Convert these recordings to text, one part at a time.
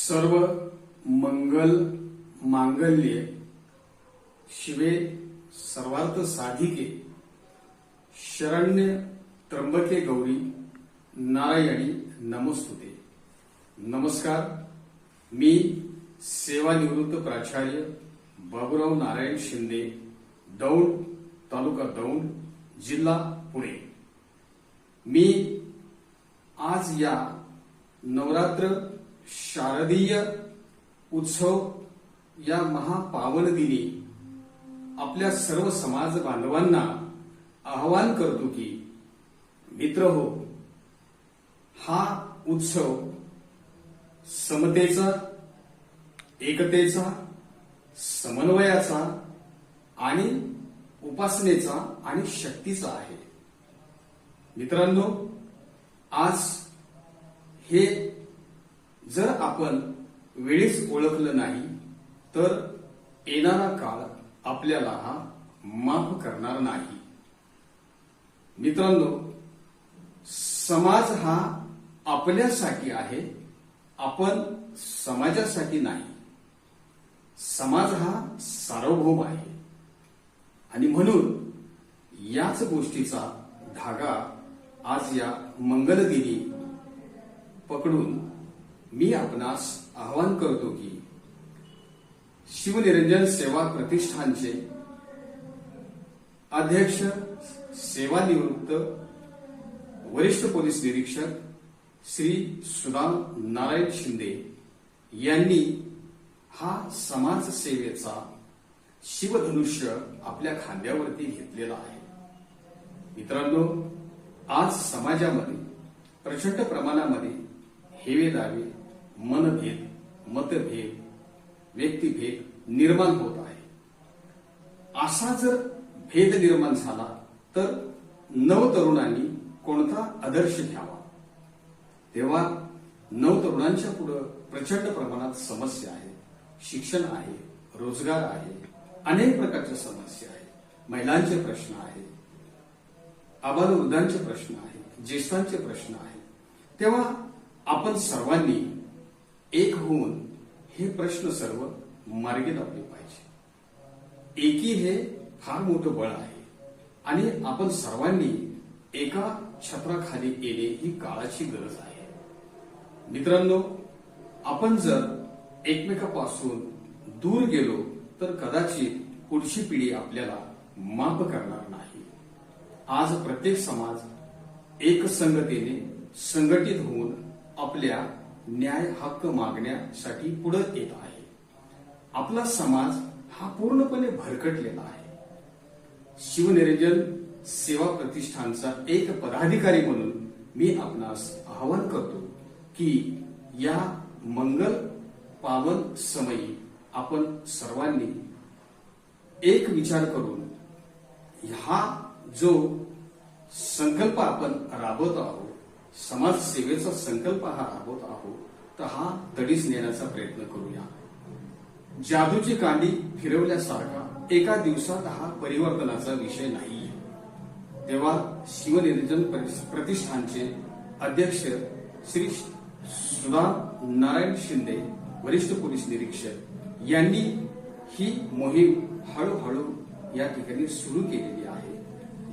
सर्व मंगल मांगल्य शिवे सर्वार्थ साधिके शरण्य त्र्यंबके गौरी नारायणी नमस्तुते. नमस्कार मी सेवानिवृत्त प्राचार्य बाबुराव नारायण शिंदे दौंड तालुका दौंड जिल्हा पुणे. मी आज या नवरात्र शारदीय उत्सव या महापावन दिनी आपल्या सर्व समाज बांधवांना आवाहन करतो की मित्र हो हा उत्सव समतेचा एकतेचा समन्वयाचा आणि उपासनेचा आणि शक्तीचा आहे. मित्रांनो आज हे जर आपण वेळीच ओळखलं नाही तर येणारा काळ आपल्याला हा माफ करणार नाही. मित्रांनो समाज हा आपल्यासाठी आहे आपण समाजासाठी नाही. समाज हा सार्वभौम आहे. आणि म्हणून याच गोष्टीचा धागा आज या मंगलदिनी पकडून मी आपणास आवाहन करतो की शिवनिरंजन सेवा प्रतिष्ठानचे अध्यक्ष सेवानिवृत्त वरिष्ठ पोलीस निरीक्षक श्री सुदाम नारायण शिंदे यांनी हा समाज सेवेचा शिवधनुष्य आपल्या खांद्यावरती घेतलेला आहे. मित्रांनो आज समाजामध्ये प्रचंड प्रमाणामध्ये हेवे दावे मनभेद मतभेद व्यक्तिभेद निर्माण होत आहे. असा जर भेद निर्माण झाला तर नवतरुणांनी कोणता आदर्श घ्यावा? तेव्हा नवतरुणांच्या पुढे प्रचंड प्रमाणात समस्या आहे. शिक्षण आहे रोजगार आहे अनेक प्रकारच्या समस्या आहेत महिलांचे प्रश्न आहे आबालवृद्धांचे प्रश्न आहेत ज्येष्ठांचे प्रश्न आहेत तेव्हा आपण सर्वांनी एक होऊन हे प्रश्न सर्व मार्गी लावले पाहिजे. एकी हे फार मोठं बळ आहे. आणि आपण सर्वांनी एका छत्राखाली येणे ही काळाची गरज आहे. मित्रांनो आपण जर एकमेकापासून दूर गेलो तर कदाचित पुढची पिढी आपल्याला माफ करणार नाही. आज प्रत्येक समाज एकसंगतेने संघटित होऊन आपल्या न्याय हक्क मागण्यासाठी पुढे येत आहे. आपला समाज हा पूर्णपणे भरकटलेला आहे. शिवनिरंजन सेवा प्रतिष्ठानचा एक पदाधिकारी म्हणून मी आपणास आवाहन करतो की या मंगल पावन समयी आपण सर्वांनी एक विचार करून हा जो संकल्प आपण राबवत आहोत समाजसेवेचा संकल्प हा राबवत आहोत तर हा तडीस नेण्याचा प्रयत्न करूया. जादूची कांडी फिरवल्यासारखा एका दिवसात हा परिवर्तनाचा विषय नाही. तेव्हा शिवनिरंजन प्रतिष्ठानचे अध्यक्ष श्री सुधा नारायण शिंदे वरिष्ठ पोलीस निरीक्षक यांनी ही मोहीम हळूहळू या ठिकाणी सुरू केलेली आहे.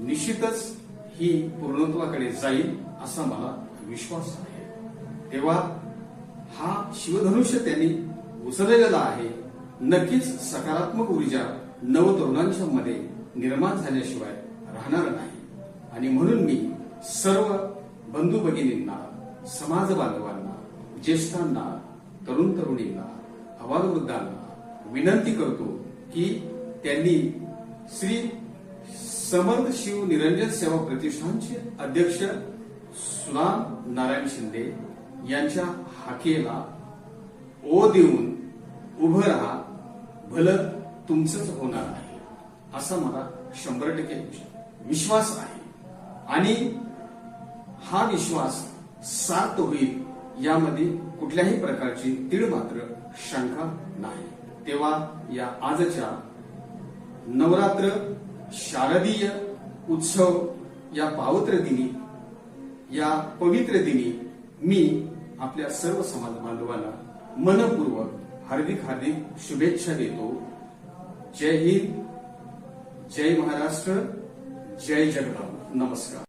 निश्चितच ही पूर्णत्वाकडे जाईल असा मला विश्वास आहे. तेव्हा हा शिवधनुष्य त्यांनी उचललेला आहे. नक्कीच सकारात्मक ऊर्जा नवतरुणांच्या मध्ये निर्माण झाल्याशिवाय राहणार नाही. आणि म्हणून मी सर्व बंधू भगिनींना समाज बांधवांना ज्येष्ठांना तरुण तरुणींना अबालवृद्धांना विनंती करतो की त्यांनी श्री समर्थ शिव निरंजन सेवा प्रतिष्ठानचे अध्यक्ष सुदाम नारायण शिंदे यांच्या हाकेला ओ देऊन उभं राहा भलं तुमचंच होणार आहे. असा मला शंभर टक्के विश्वास आहे. आणि हा विश्वास सार्थ होईल यामध्ये कुठल्याही प्रकारची तीळ मात्र शंका नाही. तेव्हा या आजच्या नवरात्र शारदीय उत्सव या पावत्र दिनी या पवित्र दिनी मी आपल्या सर्व समाज बांधवाला मनपूर्वक हार्दिक हार्दिक शुभेच्छा देतो. जय हिंद जय महाराष्ट्र जय जगदाव नमस्कार.